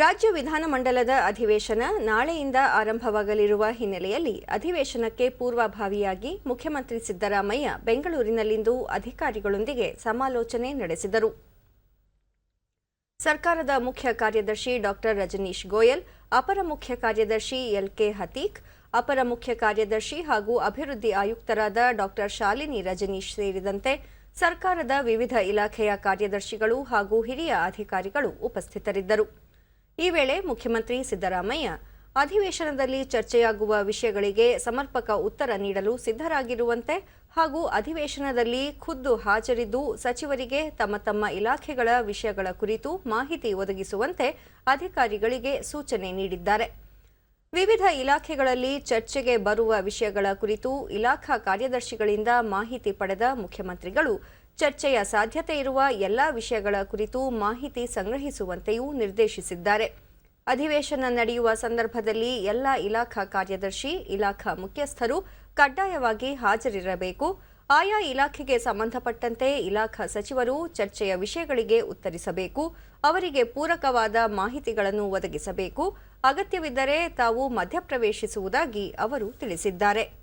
ರಾಜ್ಯ ವಿಧಾನಮಂಡಲದ ಅಧಿವೇಶನ ನಾಳೆಯಿಂದ ಆರಂಭವಾಗಲಿರುವ ಹಿನ್ನೆಲೆಯಲ್ಲಿ ಅಧಿವೇಶನಕ್ಕೆ ಪೂರ್ವಭಾವಿಯಾಗಿ ಮುಖ್ಯಮಂತ್ರಿ ಸಿದ್ದರಾಮಯ್ಯ ಬೆಂಗಳೂರಿನಲ್ಲಿಂದು ಅಧಿಕಾರಿಗಳೊಂದಿಗೆ ಸಮಾಲೋಚನೆ ನಡೆಸಿದರು. ಸರ್ಕಾರದ ಮುಖ್ಯ ಕಾರ್ಯದರ್ಶಿ ಡಾಕ್ಟರ್ ರಜನೀಶ್ ಗೋಯಲ್, ಅಪರ ಮುಖ್ಯ ಕಾರ್ಯದರ್ಶಿ ಎಲ್ಕೆ ಹತೀಕ್, ಅಪರ ಮುಖ್ಯ ಕಾರ್ಯದರ್ಶಿ ಹಾಗೂ ಅಭಿವೃದ್ಧಿ ಆಯುಕ್ತರಾದ ಡಾಕ್ಟರ್ ಶಾಲಿನಿ ರಜನೀಶ್ ಸೇರಿದಂತೆ ಸರ್ಕಾರದ ವಿವಿಧ ಇಲಾಖೆಯ ಕಾರ್ಯದರ್ಶಿಗಳು ಹಾಗೂ ಹಿರಿಯ ಅಧಿಕಾರಿಗಳು ಉಪಸ್ಥಿತರಿದ್ದರು. ಈ ವೇಳೆ ಮುಖ್ಯಮಂತ್ರಿ ಸಿದ್ದರಾಮಯ್ಯ ಅಧಿವೇಶನದಲ್ಲಿ ಚರ್ಚೆಯಾಗುವ ವಿಷಯಗಳಿಗೆ ಸಮರ್ಪಕ ಉತ್ತರ ನೀಡಲು ಸಿದ್ಧರಾಗಿರುವಂತೆ ಹಾಗೂ ಅಧಿವೇಶನದಲ್ಲಿ ಖುದ್ದು ಹಾಜರಿದ್ದು ಸಚಿವರಿಗೆ ತಮ್ಮ ತಮ್ಮ ಇಲಾಖೆಗಳ ವಿಷಯಗಳ ಕುರಿತು ಮಾಹಿತಿ ಒದಗಿಸುವಂತೆ ಅಧಿಕಾರಿಗಳಿಗೆ ಸೂಚನೆ ನೀಡಿದ್ದಾರೆ. ವಿವಿಧ ಇಲಾಖೆಗಳಲ್ಲಿ ಚರ್ಚೆಗೆ ಬರುವ ವಿಷಯಗಳ ಕುರಿತು ಇಲಾಖಾ ಕಾರ್ಯದರ್ಶಿಗಳಿಂದ ಮಾಹಿತಿ ಪಡೆದ ಮುಖ್ಯಮಂತ್ರಿಗಳು ಚರ್ಚೆಯ ಸಾಧ್ಯತೆ ಇರುವ ಎಲ್ಲ ವಿಷಯಗಳ ಕುರಿತು ಮಾಹಿತಿ ಸಂಗ್ರಹಿಸುವಂತೆಯೂ ನಿರ್ದೇಶಿಸಿದ್ದಾರೆ. ಅಧಿವೇಶನ ನಡೆಯುವ ಸಂದರ್ಭದಲ್ಲಿ ಎಲ್ಲ ಇಲಾಖಾ ಕಾರ್ಯದರ್ಶಿ, ಇಲಾಖಾ ಮುಖ್ಯಸ್ಥರು ಕಡ್ಡಾಯವಾಗಿ ಹಾಜರಿರಬೇಕು. ಆಯಾ ಇಲಾಖೆಗೆ ಸಂಬಂಧಪಟ್ಟಂತೆ ಇಲಾಖಾ ಸಚಿವರು ಚರ್ಚೆಯ ವಿಷಯಗಳಿಗೆ ಉತ್ತರಿಸಬೇಕು. ಅವರಿಗೆ ಪೂರಕವಾದ ಮಾಹಿತಿಗಳನ್ನು ಒದಗಿಸಬೇಕು. ಅಗತ್ಯವಿದ್ದರೆ ತಾವು ಮಧ್ಯಪ್ರವೇಶಿಸುವುದಾಗಿ ಅವರು ತಿಳಿಸಿದ್ದಾರೆ.